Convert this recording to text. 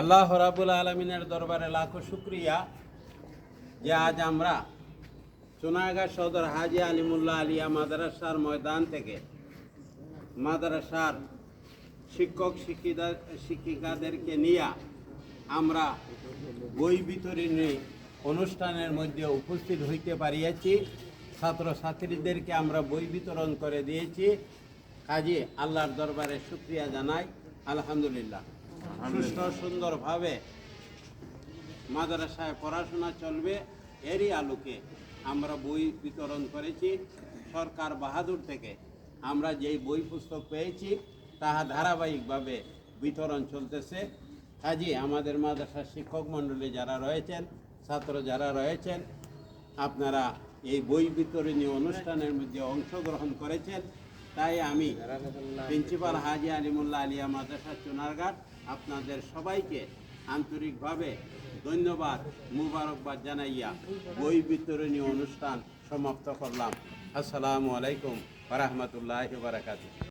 আল্লাহ রাবুল আলমিনের দরবারে লাখো শুক্রিয়া যে আজ আমরা সোনাগাঁ সদর হাজি আলিমুল্লাহ আলিয়া মাদ্রাসার ময়দান থেকে মাদ্রাসার শিক্ষক শিক্ষিকা শিক্ষিকাদেরকে নিয়ে আমরা বই বিতরণী অনুষ্ঠানের মধ্যে উপস্থিত হইতে পারিয়াছি। ছাত্রছাত্রীদেরকে আমরা বই বিতরণ করে দিয়েছি। কাজে আল্লাহর দরবারে শুক্রিয়া জানাই। আলহামদুলিল্লাহ। সুস্থ, সুন্দরভাবে মাদ্রাসায় পড়াশোনা চলবে, এরই আলোকে আমরা বই বিতরণ করেছি। সরকার বাহাদুর থেকে আমরা যেই বই পুস্তক পেয়েছি, তাহা ধারাবাহিকভাবে বিতরণ চলতেছে। কাজে আমাদের মাদ্রাসার শিক্ষক মণ্ডলী যারা রয়েছেন, ছাত্র যারা রয়েছেন, আপনারা এই বই বিতরণী অনুষ্ঠানের মধ্যে অংশগ্রহণ করেছেন। তাই আমি প্রিন্সিপাল হাজি আলিমুল্লাহ আলিয়া মাদ্রাসা চুনারঘাট আপনাদের সবাইকে আন্তরিকভাবে ধন্যবাদ, মুবারকবাদ জানাইয়া বই বিতরণী অনুষ্ঠান সমাপ্ত করলাম। আসসালামু আলাইকুম রহমতুল্লাহ বারাকাতু